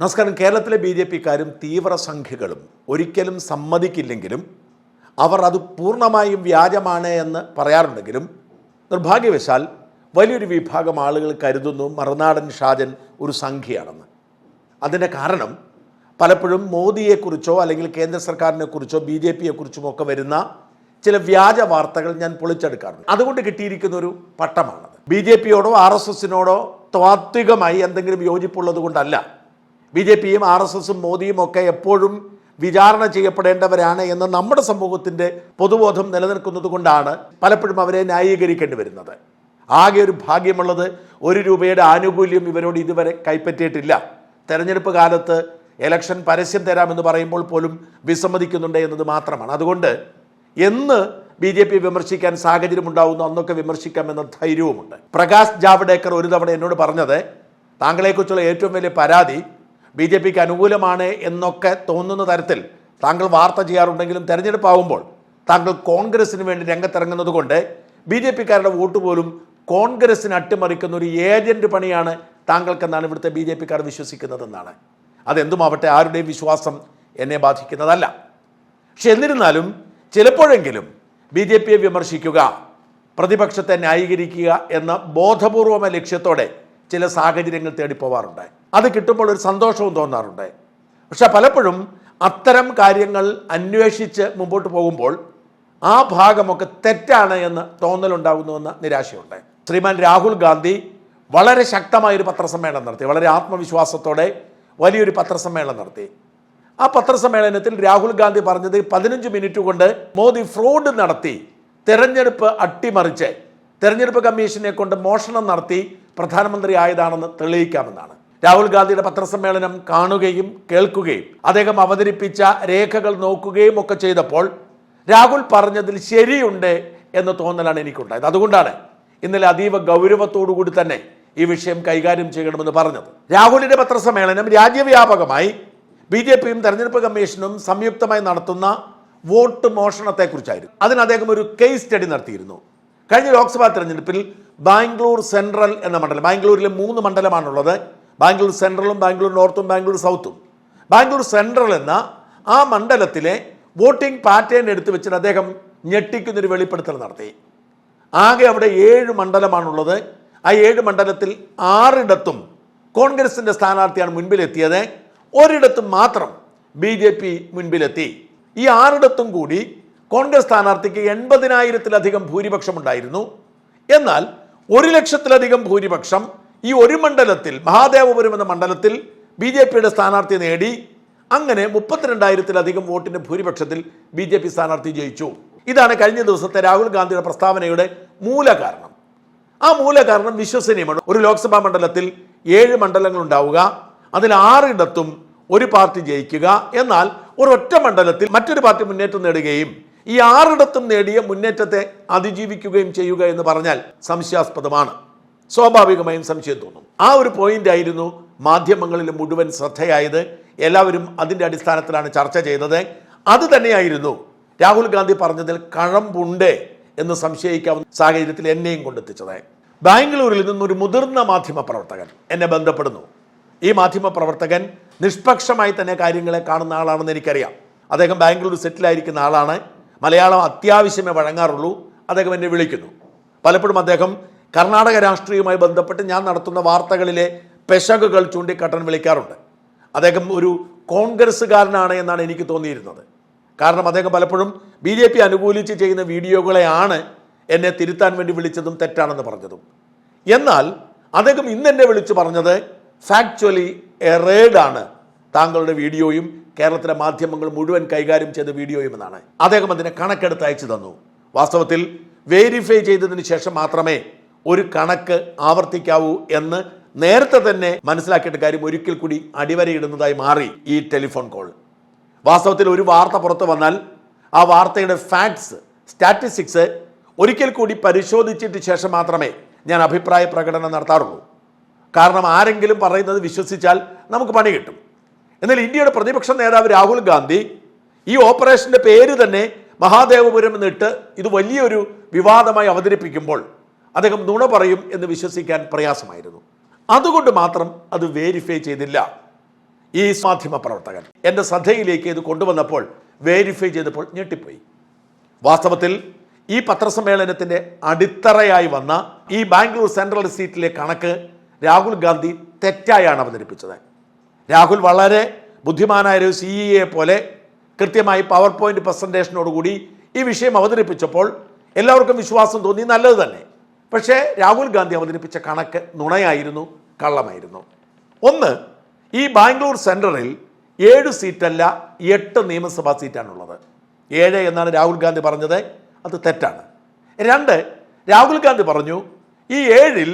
നമസ്കാരം. കേരളത്തിലെ B J പിക്കാരും തീവ്ര സംഖ്യകളും ഒരിക്കലും സമ്മതിക്കില്ലെങ്കിലും അവർ അത് പൂർണമായും വ്യാജമാണ് എന്ന് പറയാറുണ്ടെങ്കിലും നിർഭാഗ്യവശാൽ വലിയൊരു വിഭാഗം ആളുകൾ കരുതുന്നു മറുനാടൻ ഷാജൻ ഒരു സംഖ്യയാണെന്ന്. അതിന്റെ കാരണം പലപ്പോഴും മോദിയെക്കുറിച്ചോ അല്ലെങ്കിൽ കേന്ദ്ര സർക്കാരിനെ കുറിച്ചോ ബി ജെ പിയെക്കുറിച്ചും ഒക്കെ വരുന്ന ചില വ്യാജ വാർത്തകൾ ഞാൻ പൊളിച്ചെടുക്കാറുണ്ട്. അതുകൊണ്ട് കിട്ടിയിരിക്കുന്ന ഒരു പട്ടമാണത്. ബി ജെ പിയോടോ ആർ എസ് എസിനോടോ താത്വികമായി എന്തെങ്കിലും യോജിപ്പുള്ളത് കൊണ്ടല്ല ബി ജെ പിയും ആർ എസ് എസും മോദിയും ഒക്കെ എപ്പോഴും വിചാരണ ചെയ്യപ്പെടേണ്ടവരാണ് എന്ന് നമ്മുടെ സമൂഹത്തിന്റെ പൊതുബോധം നിലനിൽക്കുന്നത് കൊണ്ടാണ് പലപ്പോഴും അവരെ ന്യായീകരിക്കേണ്ടി വരുന്നത്. ആകെ ഒരു ഭാഗ്യമുള്ളത് ഒരു രൂപയുടെ ആനുകൂല്യം ഇവരോട് ഇതുവരെ കൈപ്പറ്റിയിട്ടില്ല. തെരഞ്ഞെടുപ്പ് കാലത്ത് എലക്ഷൻ പരസ്യം തരാമെന്ന് പറയുമ്പോൾ പോലും വിസമ്മതിക്കുന്നുണ്ട് എന്നത് മാത്രമാണ്. അതുകൊണ്ട് എന്ന് ബി ജെ പി വിമർശിക്കാൻ സാഹചര്യം ഉണ്ടാവുന്നു അന്നൊക്കെ വിമർശിക്കാമെന്ന ധൈര്യവുമുണ്ട്. പ്രകാശ് ജാവ്ഡേക്കർ ഒരു തവണ എന്നോട് പറഞ്ഞത് താങ്കളെക്കുറിച്ചുള്ള ഏറ്റവും വലിയ പരാതി ബി ജെ പിക്ക് അനുകൂലമാണ് എന്നൊക്കെ തോന്നുന്ന തരത്തിൽ താങ്കൾ വാർത്ത ചെയ്യാറുണ്ടെങ്കിലും തെരഞ്ഞെടുപ്പാകുമ്പോൾ താങ്കൾ കോൺഗ്രസിന് വേണ്ടി രംഗത്തിറങ്ങുന്നത് കൊണ്ട് ബി ജെ പിക്കാരുടെ വോട്ട് പോലും കോൺഗ്രസിന് അട്ടിമറിക്കുന്ന ഒരു ഏജന്റ് പണിയാണ് താങ്കൾക്കെന്നാണ് ഇവിടുത്തെ ബി ജെ പിക്കാർ വിശ്വസിക്കുന്നതെന്നാണ്. അതെന്തുമാവട്ടെ ആരുടെയും വിശ്വാസം എന്നെ ബാധിക്കുന്നതല്ല. പക്ഷെ എന്നിരുന്നാലും ചിലപ്പോഴെങ്കിലും ബി ജെ പിയെ വിമർശിക്കുക പ്രതിപക്ഷത്തെ ന്യായീകരിക്കുക എന്ന ബോധപൂർവമായ ലക്ഷ്യത്തോടെ ചില സാഹചര്യങ്ങൾ തേടി പോവാറുണ്ട്. അത് കിട്ടുമ്പോൾ ഒരു സന്തോഷവും തോന്നാറുണ്ട്. പക്ഷെ പലപ്പോഴും അത്തരം കാര്യങ്ങൾ അന്വേഷിച്ച് മുമ്പോട്ട് പോകുമ്പോൾ ആ ഭാഗമൊക്കെ തെറ്റാണ് എന്ന് തോന്നലുണ്ടാകുന്നുവെന്ന നിരാശയുണ്ട്. ശ്രീമാൻ രാഹുൽ ഗാന്ധി വളരെ ശക്തമായൊരു പത്രസമ്മേളനം നടത്തി. വളരെ ആത്മവിശ്വാസത്തോടെ വലിയൊരു പത്രസമ്മേളനം നടത്തി. ആ പത്രസമ്മേളനത്തിൽ രാഹുൽ ഗാന്ധി പറഞ്ഞത് പതിനഞ്ച് മിനിറ്റ് കൊണ്ട് മോദി ഫ്രോഡ് നടത്തി തെരഞ്ഞെടുപ്പ് അട്ടിമറിച്ച് തെരഞ്ഞെടുപ്പ് കമ്മീഷനെ കൊണ്ട് മോഷണം നടത്തി പ്രധാനമന്ത്രി ആയതാണെന്ന് തെളിയിക്കാമെന്നാണ്. രാഹുൽ ഗാന്ധിയുടെ പത്രസമ്മേളനം കാണുകയും കേൾക്കുകയും അദ്ദേഹം അവതരിപ്പിച്ച രേഖകൾ നോക്കുകയും ഒക്കെ ചെയ്തപ്പോൾ രാഹുൽ പറഞ്ഞതിൽ ശരിയുണ്ട് എന്ന് തോന്നലാണ് എനിക്കുണ്ടായത്. അതുകൊണ്ടാണ് ഇന്നലെ അതീവ ഗൗരവത്തോടു കൂടി തന്നെ ഈ വിഷയം കൈകാര്യം ചെയ്യണമെന്ന് പറഞ്ഞത്. രാഹുലിന്റെ പത്രസമ്മേളനം രാജ്യവ്യാപകമായി ബി ജെ പിയും തെരഞ്ഞെടുപ്പ് കമ്മീഷനും സംയുക്തമായി നടത്തുന്ന വോട്ട് മോഷണത്തെക്കുറിച്ചായിരുന്നു. അതിന് അദ്ദേഹം ഒരു കേസ് സ്റ്റഡി നടത്തിയിരുന്നു. കഴിഞ്ഞ ലോക്സഭാ തെരഞ്ഞെടുപ്പിൽ ബാംഗ്ലൂർ സെൻട്രൽ എന്ന മണ്ഡലം ബാംഗ്ലൂരിലെ മൂന്ന് മണ്ഡലമാണുള്ളത്. ബാംഗ്ലൂർ സെൻട്രലും ബാംഗ്ലൂർ നോർത്തും ബാംഗ്ലൂർ സൗത്തും. ബാംഗ്ലൂർ സെൻട്രൽ എന്ന ആ മണ്ഡലത്തിലെ വോട്ടിംഗ് പാറ്റേൺ എടുത്തു വെച്ചിട്ട് അദ്ദേഹം ഞെട്ടിക്കുന്നൊരു വെളിപ്പെടുത്തൽ നടത്തി. ആകെ അവിടെ ഏഴ് മണ്ഡലമാണുള്ളത്. ആ ഏഴ് മണ്ഡലത്തിൽ ആറിടത്തും കോൺഗ്രസിന്റെ സ്ഥാനാർത്ഥിയാണ് മുൻപിലെത്തിയത്. ഒരിടത്തും മാത്രം ബി ജെ പി മുൻപിലെത്തി. ഈ ആറിടത്തും കൂടി കോൺഗ്രസ് സ്ഥാനാർത്ഥിക്ക് എൺപതിനായിരത്തിലധികം ഭൂരിപക്ഷം ഉണ്ടായിരുന്നു എന്നാൽ ഒരു ലക്ഷത്തിലധികം ഭൂരിപക്ഷം ഈ ഒരു മണ്ഡലത്തിൽ മഹാദേവപുരം എന്ന മണ്ഡലത്തിൽ ബി ജെ പിയുടെ സ്ഥാനാർത്ഥി നേടി. അങ്ങനെ മുപ്പത്തിരണ്ടായിരത്തിലധികം വോട്ടിന്റെ ഭൂരിപക്ഷത്തിൽ ബി ജെ പി സ്ഥാനാർത്ഥി ജയിച്ചു. ഇതാണ് കഴിഞ്ഞ ദിവസത്തെ രാഹുൽ ഗാന്ധിയുടെ പ്രസ്താവനയുടെ മൂലകാരണം. ആ മൂലകാരണം വിശ്വസനീയമാണ്. ഒരു ലോക്സഭാ മണ്ഡലത്തിൽ ഏഴ് മണ്ഡലങ്ങൾ ഉണ്ടാവുക അതിൽ ആറിടത്തും ഒരു പാർട്ടി ജയിക്കുക എന്നാൽ ഒരൊറ്റ മണ്ഡലത്തിൽ മറ്റൊരു പാർട്ടി മുന്നേറ്റം നേടുകയും ഈ ആറിടത്തും നേടിയ മുന്നേറ്റത്തെ അതിജീവിക്കുകയും ചെയ്യുക എന്ന് പറഞ്ഞാൽ സംശയാസ്പദമാണ്. സ്വാഭാവികമായും സംശയം തോന്നും. ആ ഒരു പോയിന്റ് ആയിരുന്നു മാധ്യമങ്ങളിൽ മുഴുവൻ ശ്രദ്ധയായത്. എല്ലാവരും അതിന്റെ അടിസ്ഥാനത്തിലാണ് ചർച്ച ചെയ്തത്. അത് തന്നെയായിരുന്നു രാഹുൽ ഗാന്ധി പറഞ്ഞതിൽ കഴമ്പുണ്ട് എന്ന് സംശയിക്കാവുന്ന സാഹചര്യത്തിൽ എന്നെയും കൊണ്ടെത്തിച്ചത്. ബാംഗ്ലൂരിൽ നിന്നൊരു മുതിർന്ന മാധ്യമ പ്രവർത്തകൻ എന്നെ ബന്ധപ്പെടുന്നു. ഈ മാധ്യമ പ്രവർത്തകൻ നിഷ്പക്ഷമായി തന്നെ കാര്യങ്ങളെ കാണുന്ന ആളാണെന്ന് എനിക്കറിയാം. അദ്ദേഹം ബാംഗ്ലൂർ സെറ്റിലായിരിക്കുന്ന ആളാണ്. മലയാളം അത്യാവശ്യമേ വഴങ്ങാറുള്ളൂ. അദ്ദേഹം എന്നെ വിളിക്കുന്നു. പലപ്പോഴും അദ്ദേഹം കർണാടക രാഷ്ട്രീയവുമായി ബന്ധപ്പെട്ട് ഞാൻ നടത്തുന്ന വാർത്തകളിലെ പെശകുകൾ ചൂണ്ടിക്കാട്ടാൻ വിളിക്കാറുണ്ട്. അദ്ദേഹം ഒരു കോൺഗ്രസ്സുകാരനാണ് എന്നാണ് എനിക്ക് തോന്നിയിരുന്നത്. കാരണം അദ്ദേഹം പലപ്പോഴും ബി ജെ പി അനുകൂലിച്ച് ചെയ്യുന്ന വീഡിയോകളെയാണ് എന്നെ തിരുത്താൻ വേണ്ടി വിളിച്ചതും തെറ്റാണെന്ന് പറഞ്ഞതും. എന്നാൽ അദ്ദേഹം ഇന്ന് എന്നെ വിളിച്ചു പറഞ്ഞത് ഫാക്ച്വലി എറേഡാണ് താങ്കളുടെ വീഡിയോയും കേരളത്തിലെ മാധ്യമങ്ങൾ മുഴുവൻ കൈകാര്യം ചെയ്ത വീഡിയോയും എന്നാണ്. അദ്ദേഹം അതിനെ കണക്കെടുത്ത് അയച്ചു തന്നു. വാസ്തവത്തിൽ വേരിഫൈ ചെയ്തതിന് ശേഷം മാത്രമേ ഒരു കണക്ക് ആവർത്തിക്കാവൂ എന്ന് നേരത്തെ തന്നെ മനസ്സിലാക്കിയിട്ട് കാര്യം ഒരിക്കൽ കൂടി അടിവരയിടുന്നതായി മാറി ഈ ടെലിഫോൺ കോൾ. വാസ്തവത്തിൽ ഒരു വാർത്ത പുറത്തു വന്നാൽ ആ വാർത്തയുടെ ഫാക്ട്സ് സ്റ്റാറ്റിസ്റ്റിക്സ് ഒരിക്കൽ കൂടി പരിശോധിച്ചിട്ട് ശേഷം മാത്രമേ ഞാൻ അഭിപ്രായ പ്രകടനം നടത്താറുള്ളൂ. കാരണം ആരെങ്കിലും പറയുന്നത് വിശ്വസിച്ചാൽ നമുക്ക് പണി കിട്ടും. എന്നാൽ ഇന്ത്യയുടെ പ്രതിപക്ഷ നേതാവ് രാഹുൽ ഗാന്ധി ഈ ഓപ്പറേഷന്റെ പേര് തന്നെ മഹാദേവപുരം എന്നിട്ട് ഇത് വലിയൊരു വിവാദമായി അവതരിപ്പിക്കുമ്പോൾ അദ്ദേഹം നുണ പറയും എന്ന് വിശ്വസിക്കാൻ പ്രയാസമായിരുന്നു. അതുകൊണ്ട് മാത്രം അത് വേരിഫൈ ചെയ്തില്ല. ഈ മാധ്യമ പ്രവർത്തകൻ എന്റെ ശ്രദ്ധയിലേക്ക് ഇത് കൊണ്ടുവന്നപ്പോൾ വേരിഫൈ ചെയ്തപ്പോൾ ഞെട്ടിപ്പോയി. വാസ്തവത്തിൽ ഈ പത്രസമ്മേളനത്തിന്റെ അടിത്തറയായി വന്ന ഈ ബാംഗ്ലൂർ സെൻട്രൽ സീറ്റിലെ കണക്ക് രാഹുൽ ഗാന്ധി തെറ്റായാണ് അവതരിപ്പിച്ചത്. രാഹുൽ വളരെ ബുദ്ധിമാനായ ഒരു സിഇയെ പോലെ കൃത്യമായി പവർ പോയിന്റ് പ്രസന്റേഷനോടുകൂടി ഈ വിഷയം അവതരിപ്പിച്ചപ്പോൾ എല്ലാവർക്കും വിശ്വാസം തോന്നി നല്ലത് തന്നെ. പക്ഷേ രാഹുൽ ഗാന്ധി അവതരിപ്പിച്ച കണക്ക് നുണയായിരുന്നു കള്ളമായിരുന്നു. ഒന്ന് ഈ ബാംഗ്ലൂർ സെൻട്രലിൽ ഏഴ് സീറ്റല്ല എട്ട് നിയമസഭാ സീറ്റാണുള്ളത്. ഏഴ് എന്നാണ് രാഹുൽ ഗാന്ധി പറഞ്ഞത് അത് തെറ്റാണ്. രണ്ട് രാഹുൽ ഗാന്ധി പറഞ്ഞു ഈ ഏഴിൽ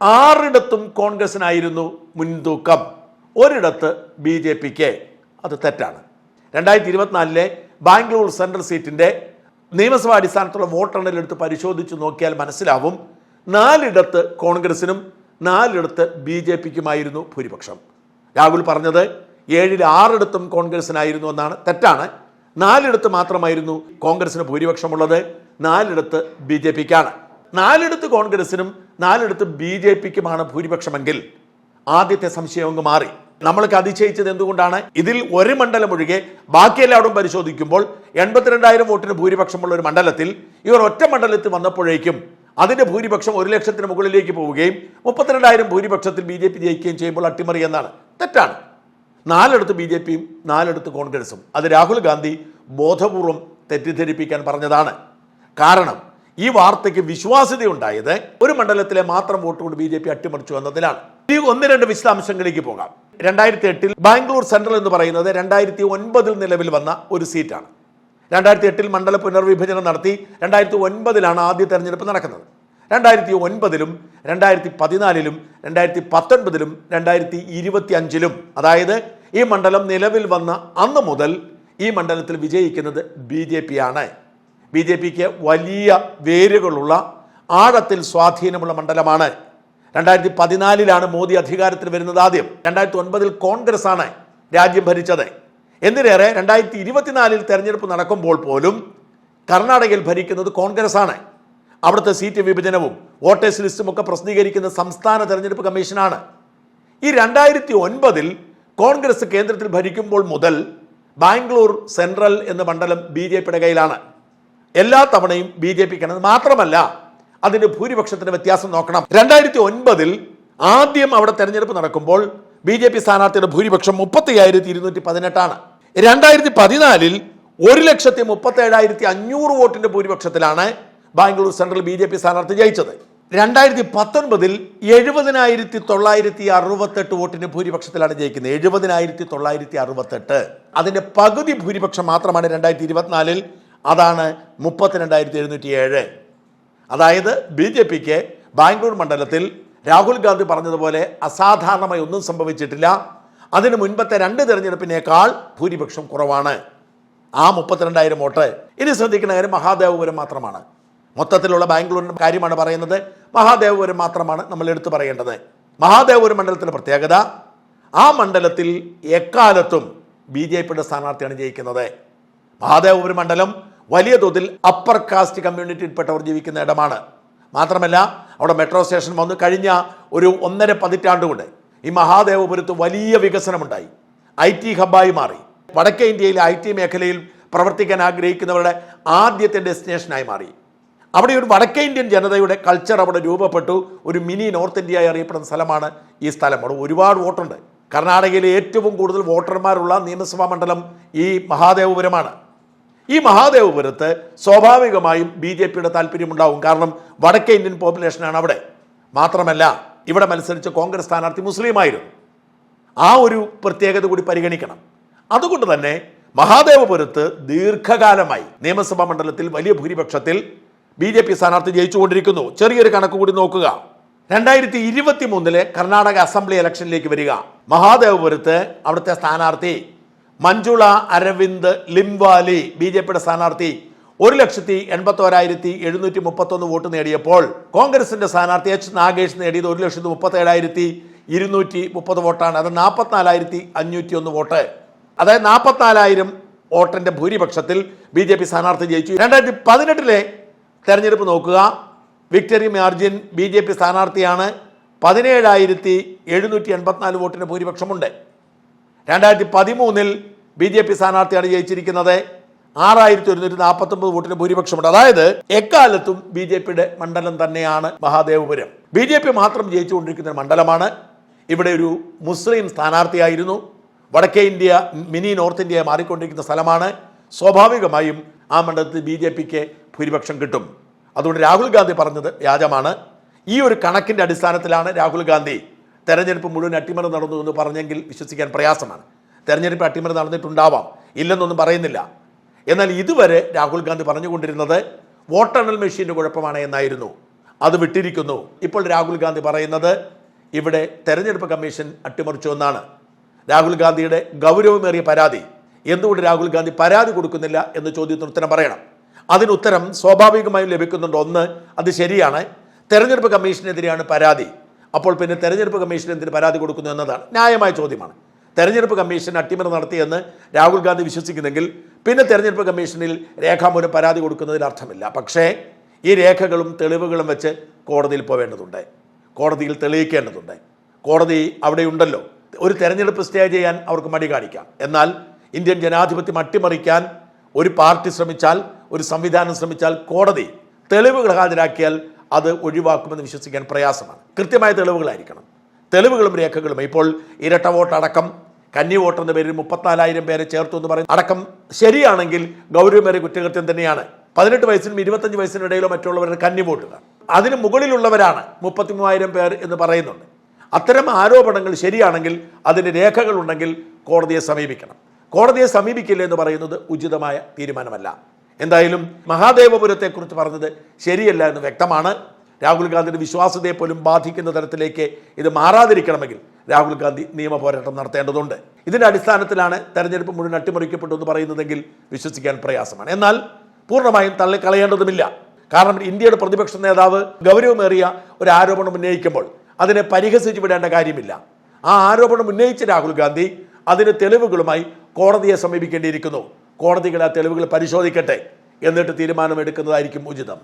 ആറിടത്തും കോൺഗ്രസിനായിരുന്നു മുൻതൂക്കം. ഒരിടത്ത് ബി ജെ പിക്ക് അത് തെറ്റാണ്. രണ്ടായിരത്തി ഇരുപത്തിനാലിലെ ബാംഗ്ലൂർ സെൻട്രൽ സീറ്റിന്റെ നിയമസഭാ അടിസ്ഥാനത്തുള്ള വോട്ടെണ്ണൽ എടുത്ത് പരിശോധിച്ച് നോക്കിയാൽ മനസ്സിലാവും നാലിടത്ത് കോൺഗ്രസിനും നാലിടത്ത് ബി ജെ പിക്കുമായിരുന്നു ഭൂരിപക്ഷം. രാഹുൽ പറഞ്ഞത് ഏഴിൽ ആറിടത്തും കോൺഗ്രസിനായിരുന്നു എന്നാണ്. തെറ്റാണ്. നാലിടത്ത് മാത്രമായിരുന്നു കോൺഗ്രസിന് ഭൂരിപക്ഷമുള്ളത്. നാലിടത്ത് ബി ജെ പിക്കാണ്. നാലിടത്ത് കോൺഗ്രസിനും നാലിടത്ത് ബി ജെ പിക്കുമാണ് ഭൂരിപക്ഷമെങ്കിൽ ആദ്യത്തെ സംശയം അങ്ങ് മാറി. നമ്മൾക്ക് അതിശയിച്ചത് എന്തുകൊണ്ടാണ്? ഇതിൽ ഒരു മണ്ഡലം ഒഴികെ ബാക്കി എല്ലാവരും പരിശോധിക്കുമ്പോൾ എൺപത്തിരണ്ടായിരം വോട്ടിന് ഭൂരിപക്ഷമുള്ള ഒരു മണ്ഡലത്തിൽ ഇവർ ഒറ്റ മണ്ഡലത്തിൽ വന്നപ്പോഴേക്കും അതിന്റെ ഭൂരിപക്ഷം ഒരു ലക്ഷത്തിന് മുകളിലേക്ക് പോവുകയും മുപ്പത്തിരണ്ടായിരം ഭൂരിപക്ഷത്തിൽ ബി ജെ പി ജയിക്കുകയും ചെയ്യുമ്പോൾ അട്ടിമറി എന്നാണ്. തെറ്റാണ്. നാലിടത്ത് ബി ജെ പിയും നാലിടത്ത് കോൺഗ്രസും. അത് രാഹുൽ ഗാന്ധി ബോധപൂർവം തെറ്റിദ്ധരിപ്പിക്കാൻ പറഞ്ഞതാണ്. കാരണം ഈ വാർത്തയ്ക്ക് വിശ്വാസ്യതയുണ്ടായത് ഒരു മണ്ഡലത്തിലെ മാത്രം വോട്ട് കൊണ്ട് ബി ജെ പി അട്ടിമറിച്ചു എന്നതിലാണ്. ഈ ഒന്ന് രണ്ട് വിശദാംശങ്ങളിലേക്ക് പോകാം. രണ്ടായിരത്തി എട്ടിൽ ബാംഗ്ലൂർ സെൻട്രൽ എന്ന് പറയുന്നത് രണ്ടായിരത്തി ഒൻപതിൽ നിലവിൽ വന്ന ഒരു സീറ്റാണ്. രണ്ടായിരത്തി എട്ടിൽ മണ്ഡല പുനർവിഭജനം നടത്തി രണ്ടായിരത്തി ഒൻപതിലാണ് ആദ്യ തെരഞ്ഞെടുപ്പ് നടക്കുന്നത്. രണ്ടായിരത്തി ഒൻപതിലും രണ്ടായിരത്തി പതിനാലിലും രണ്ടായിരത്തി പത്തൊൻപതിലും രണ്ടായിരത്തി ഇരുപത്തി അഞ്ചിലും അതായത് ഈ മണ്ഡലം നിലവിൽ വന്ന അന്ന് മുതൽ ഈ മണ്ഡലത്തിൽ വിജയിക്കുന്നത് ബി ജെ പി ആണ് ബി ജെ പിക്ക് വലിയ വേരുകളുള്ള ആഴത്തിൽ സ്വാധീനമുള്ള മണ്ഡലമാണ്. രണ്ടായിരത്തി പതിനാലിലാണ് മോദി അധികാരത്തിൽ വരുന്നത് ആദ്യം. രണ്ടായിരത്തി ഒൻപതിൽ കോൺഗ്രസ് ആണ് രാജ്യം ഭരിച്ചത്. എന്തിനേറെ രണ്ടായിരത്തി ഇരുപത്തിനാലിൽ തെരഞ്ഞെടുപ്പ് നടക്കുമ്പോൾ പോലും കർണാടകയിൽ ഭരിക്കുന്നത് കോൺഗ്രസ് ആണ് അവിടുത്തെ സീറ്റ് വിഭജനവും വോട്ടേഴ്സ് ലിസ്റ്റും ഒക്കെ പ്രസിദ്ധീകരിക്കുന്ന സംസ്ഥാന തെരഞ്ഞെടുപ്പ് കമ്മീഷനാണ്. ഈ രണ്ടായിരത്തി ഒൻപതിൽ കോൺഗ്രസ് കേന്ദ്രത്തിൽ ഭരിക്കുമ്പോൾ മുതൽ ബാംഗ്ലൂർ സെൻട്രൽ എന്ന മണ്ഡലം ബി ജെ പിയുടെ കയ്യിലാണ്. എല്ലാ തവണയും ബി ജെ പിക്കാണ് മാത്രമല്ല അതിന്റെ ഭൂരിപക്ഷത്തിന്റെ വ്യത്യാസം നോക്കണം. രണ്ടായിരത്തി ഒൻപതിൽ ആദ്യം അവിടെ തെരഞ്ഞെടുപ്പ് നടക്കുമ്പോൾ ബി ജെ പി സ്ഥാനാർത്ഥിയുടെ ഭൂരിപക്ഷം മുപ്പത്തി അയ്യായിരത്തി ഇരുന്നൂറ്റി പതിനെട്ടാണ് രണ്ടായിരത്തി പതിനാലിൽ ഒരു ലക്ഷത്തി മുപ്പത്തി ഏഴായിരത്തി അഞ്ഞൂറ് വോട്ടിന്റെ ഭൂരിപക്ഷത്തിലാണ് Bangalore central B J P സ്ഥാനാർത്ഥി ജയിച്ചത്. രണ്ടായിരത്തി പത്തൊൻപതിൽ എഴുപതിനായിരത്തി തൊള്ളായിരത്തി അറുപത്തെട്ട് വോട്ടിന്റെ ഭൂരിപക്ഷത്തിലാണ് ജയിക്കുന്നത്. എഴുപതിനായിരത്തി തൊള്ളായിരത്തി അറുപത്തെട്ട് അതിന്റെ പകുതി ഭൂരിപക്ഷം മാത്രമാണ് രണ്ടായിരത്തി ഇരുപത്തിനാലിൽ അതാണ് മുപ്പത്തിരണ്ടായിരത്തി എഴുന്നൂറ്റി ഏഴ് അതായത് ബി ജെ പിക്ക് ബാംഗ്ലൂർ മണ്ഡലത്തിൽ രാഹുൽ ഗാന്ധി പറഞ്ഞതുപോലെ അസാധാരണമായി ഒന്നും സംഭവിച്ചിട്ടില്ല. അതിന് മുൻപത്തെ രണ്ട് തെരഞ്ഞെടുപ്പിനേക്കാൾ ഭൂരിപക്ഷം കുറവാണ്. ആ മുപ്പത്തിരണ്ടായിരം വോട്ട് ഇനി ശ്രദ്ധിക്കുന്ന കാര്യം മഹാദേവപുരം മാത്രമാണ്. മൊത്തത്തിലുള്ള ബാംഗ്ലൂരിന്റെ കാര്യമാണ് പറയുന്നത്. മഹാദേവപുരം മാത്രമാണ് നമ്മൾ എടുത്തു പറയേണ്ടത്. മഹാദേവപുരം മണ്ഡലത്തിന്റെ പ്രത്യേകത ആ മണ്ഡലത്തിൽ എക്കാലത്തും ബി ജെ പിയുടെ സ്ഥാനാർത്ഥിയാണ് ജയിക്കുന്നത്. മഹാദേവപുരം മണ്ഡലം വലിയ തോതിൽ അപ്പർ കാസ്റ്റ് കമ്മ്യൂണിറ്റിയിൽപ്പെട്ടവർ ജീവിക്കുന്ന ഇടമാണ്. മാത്രമല്ല അവിടെ മെട്രോ സ്റ്റേഷൻ വന്ന് കഴിഞ്ഞ ഒരു ഒന്നര പതിറ്റാണ്ടുകൊണ്ട് ഈ മഹാദേവപുരത്ത് വലിയ വികസനമുണ്ടായി. ഐ ടി ഹബ്ബായി മാറി. വടക്കേ ഇന്ത്യയിലെ ഐ ടി മേഖലയിൽ പ്രവർത്തിക്കാൻ ആഗ്രഹിക്കുന്നവരുടെ ആദ്യത്തെ ഡെസ്റ്റിനേഷനായി മാറി. അവിടെ ഒരു വടക്കേ ഇന്ത്യൻ ജനതയുടെ കൾച്ചർ അവിടെ രൂപപ്പെട്ടു. ഒരു മിനി നോർത്ത് ഇന്ത്യയായി അറിയപ്പെടുന്ന സ്ഥലമാണ് ഈ സ്ഥലം. അവിടെ ഒരുപാട് വോട്ടുണ്ട്. കർണാടകയിലെ ഏറ്റവും കൂടുതൽ വോട്ടർമാരുള്ള നിയമസഭാ മണ്ഡലം ഈ മഹാദേവപുരമാണ്. ഈ മഹാദേവപുരത്ത് സ്വാഭാവികമായും ബി ജെ പിയുടെ താല്പര്യമുണ്ടാവും. കാരണം വടക്കേ ഇന്ത്യൻ പോപ്പുലേഷനാണ് അവിടെ. മാത്രമല്ല ഇവിടെ മത്സരിച്ച കോൺഗ്രസ് സ്ഥാനാർത്ഥി മുസ്ലിമായിരുന്നു. ആ ഒരു പ്രത്യേകത കൂടി പരിഗണിക്കണം. അതുകൊണ്ട് തന്നെ മഹാദേവപുരത്ത് ദീർഘകാലമായി നിയമസഭാ മണ്ഡലത്തിൽ വലിയ ഭൂരിപക്ഷത്തിൽ ബി ജെ പി സ്ഥാനാർത്ഥി ജയിച്ചുകൊണ്ടിരിക്കുന്നു. ചെറിയൊരു കണക്ക് കൂടി നോക്കുക. രണ്ടായിരത്തി ഇരുപത്തി മൂന്നിലെ കർണാടക അസംബ്ലി ഇലക്ഷനിലേക്ക് വരിക. മഹാദേവപുരത്ത് അവിടുത്തെ സ്ഥാനാർത്ഥി മഞ്ജുള അരവിന്ദ് ലിംവാലി ബി ജെ പിയുടെ സ്ഥാനാർത്ഥി ഒരു ലക്ഷത്തി എൺപത്തോരായിരത്തി എഴുന്നൂറ്റി മുപ്പത്തൊന്ന് വോട്ട് നേടിയപ്പോൾ കോൺഗ്രസിന്റെ സ്ഥാനാർത്ഥി എച്ച് നാഗേഷ് നേടിയത് ഒരു ലക്ഷത്തി മുപ്പത്തി ഏഴായിരത്തി ഇരുന്നൂറ്റി മുപ്പത് വോട്ടാണ്. അത് നാൽപ്പത്തിനാലായിരത്തി അഞ്ഞൂറ്റി ഒന്ന് വോട്ട്. അതായത് നാൽപ്പത്തിനാലായിരം വോട്ടിന്റെ ഭൂരിപക്ഷത്തിൽ ബി ജെ പി സ്ഥാനാർത്ഥി ജയിച്ചു. രണ്ടായിരത്തി പതിനെട്ടിലെ തെരഞ്ഞെടുപ്പ് നോക്കുക. Victory margin B J P സ്ഥാനാർത്ഥിയാണ് പതിനേഴായിരത്തി എഴുന്നൂറ്റി എൺപത്തിനാല് വോട്ടിന് ഭൂരിപക്ഷമുണ്ട്. രണ്ടായിരത്തി പതിമൂന്നിൽ ബി ജെ പി സ്ഥാനാർത്ഥിയാണ് ജയിച്ചിരിക്കുന്നത്. ആറായിരത്തി ഒരുന്നൂറ്റി നാൽപ്പത്തി ഒമ്പത് വോട്ടിന് ഭൂരിപക്ഷമുണ്ട്. അതായത് എക്കാലത്തും ബി ജെ പിയുടെ മണ്ഡലം തന്നെയാണ് മഹാദേവപുരം. ബി ജെ പി മാത്രം ജയിച്ചുകൊണ്ടിരിക്കുന്ന മണ്ഡലമാണ്. ഇവിടെ ഒരു മുസ്ലിം സ്ഥാനാർത്ഥിയായിരുന്നു. വടക്കേ ഇന്ത്യ മിനി നോർത്ത് ഇന്ത്യയെ മാറിക്കൊണ്ടിരിക്കുന്ന സ്ഥലമാണ്. സ്വാഭാവികമായും ആ മണ്ഡലത്തിൽ ബി ജെ പിക്ക് ഭൂരിപക്ഷം കിട്ടും. അതുകൊണ്ട് രാഹുൽ ഗാന്ധി പറഞ്ഞത് വ്യാജമാണ്. ഈ ഒരു കണക്കിന്റെ അടിസ്ഥാനത്തിലാണ് രാഹുൽ ഗാന്ധി തെരഞ്ഞെടുപ്പ് മുഴുവൻ അട്ടിമറി നടന്നു എന്ന് പറഞ്ഞെങ്കിൽ വിശ്വസിക്കാൻ പ്രയാസമാണ്. തെരഞ്ഞെടുപ്പ് അട്ടിമറി നടന്നിട്ടുണ്ടാവാം. ഇല്ലെന്നൊന്നും പറയുന്നില്ല. എന്നാൽ ഇതുവരെ രാഹുൽ ഗാന്ധി പറഞ്ഞുകൊണ്ടിരുന്നത് വോട്ടെണ്ണൽ മെഷീന്റെ കുഴപ്പമാണ് എന്നായിരുന്നു. അത് വിട്ടിരിക്കുന്നു. ഇപ്പോൾ രാഹുൽ ഗാന്ധി പറയുന്നത് ഇവിടെ തെരഞ്ഞെടുപ്പ് കമ്മീഷൻ അട്ടിമറിച്ചു എന്നാണ്. രാഹുൽ ഗാന്ധിയുടെ ഗൗരവമേറിയ പരാതി. എന്തുകൊണ്ട് രാഹുൽ ഗാന്ധി പരാതി കൊടുക്കുന്നില്ല എന്ന് ചോദ്യത്തിന് ഉത്തരം പറയണം. അതിനുത്തരം സ്വാഭാവികമായും ലഭിക്കുന്നുണ്ട്. ഒന്ന് അത് ശരിയാണ്. തെരഞ്ഞെടുപ്പ് കമ്മീഷനെതിരെയാണ് പരാതി. അപ്പോൾ പിന്നെ തെരഞ്ഞെടുപ്പ് കമ്മീഷൻ എന്തിന് പരാതി കൊടുക്കുന്നു എന്നതാണ് ന്യായമായ ചോദ്യമാണ്. തെരഞ്ഞെടുപ്പ് കമ്മീഷൻ അട്ടിമറി നടത്തിയെന്ന് രാഹുൽ ഗാന്ധി വിശ്വസിക്കുന്നെങ്കിൽ പിന്നെ തെരഞ്ഞെടുപ്പ് കമ്മീഷനിൽ രേഖാമൂലം പരാതി കൊടുക്കുന്നതിൽ അർത്ഥമില്ല. പക്ഷേ ഈ രേഖകളും തെളിവുകളും വെച്ച് കോടതിയിൽ പോവേണ്ടതുണ്ട്. കോടതിയിൽ തെളിയിക്കേണ്ടതുണ്ട്. കോടതി അവിടെയുണ്ടല്ലോ. ഒരു തെരഞ്ഞെടുപ്പ് സ്റ്റേ ചെയ്യാൻ അവർക്ക് മടി കാണിക്കാം. എന്നാൽ ഇന്ത്യൻ ജനാധിപത്യം അട്ടിമറിക്കാൻ ഒരു പാർട്ടി ശ്രമിച്ചാൽ ഒരു സംവിധാനം ശ്രമിച്ചാൽ കോടതി തെളിവുകൾ ഹാജരാക്കിയാൽ അത് ഒഴിവാക്കുമെന്ന് വിശ്വസിക്കാൻ പ്രയാസമാണ്. കൃത്യമായ തെളിവുകളായിരിക്കണം. തെളിവുകളും രേഖകളും. ഇപ്പോൾ ഇരട്ട വോട്ടടക്കം കന്നി വോട്ട് എന്ന പേരിൽ മുപ്പത്തിനാലായിരം പേരെ ചേർത്തു എന്ന് പറയുന്നത് അടക്കം ശരിയാണെങ്കിൽ ഗൗരവമേറിയ കുറ്റകൃത്യം തന്നെയാണ്. പതിനെട്ട് വയസ്സിനും ഇരുപത്തഞ്ച് വയസ്സിനും ഇടയിലോ മറ്റുള്ളവരുടെ കന്നി വോട്ടുകൾ. അതിന് മുകളിലുള്ളവരാണ് മുപ്പത്തി മൂവായിരം പേർ എന്ന് പറയുന്നുണ്ട്. അത്തരം ആരോപണങ്ങൾ ശരിയാണെങ്കിൽ അതിന് രേഖകളുണ്ടെങ്കിൽ കോടതിയെ സമീപിക്കണം. കോടതിയെ സമീപിക്കില്ല എന്ന് പറയുന്നത് ഉചിതമായ തീരുമാനമല്ല. എന്തായാലും മഹാദേവപുരത്തെക്കുറിച്ച് പറഞ്ഞത് ശരിയല്ല എന്ന് വ്യക്തമാണ്. രാഹുൽ ഗാന്ധിയുടെ വിശ്വാസ്യതയെ പോലും ബാധിക്കുന്ന തരത്തിലേക്ക് ഇത് മാറാതിരിക്കണമെങ്കിൽ രാഹുൽ ഗാന്ധി നിയമ പോരാട്ടം നടത്തേണ്ടതുണ്ട്. ഇതിന്റെ അടിസ്ഥാനത്തിലാണ് തെരഞ്ഞെടുപ്പ് മുഴുവൻ അട്ടിമറിക്കപ്പെട്ടു എന്ന് പറയുന്നതെങ്കിൽ വിശ്വസിക്കാൻ പ്രയാസമാണ്. എന്നാൽ പൂർണമായും തള്ളിക്കളയേണ്ടതുമില്ല. കാരണം ഇന്ത്യയുടെ പ്രതിപക്ഷ നേതാവ് ഗൗരവമേറിയ ഒരു ആരോപണം ഉന്നയിക്കുമ്പോൾ അതിനെ പരിഹസിച്ചു വിടേണ്ട കാര്യമില്ല. ആ ആരോപണം ഉന്നയിച്ച രാഹുൽ ഗാന്ധി അതിന് തെളിവുകളുമായി കോടതിയെ സമീപിക്കേണ്ടിയിരിക്കുന്നു. കോടതികൾ ആ തെളിവുകൾ പരിശോധിക്കട്ടെ എന്നിട്ട് തീരുമാനമെടുക്കുന്നതായിരിക്കും ഉചിതം.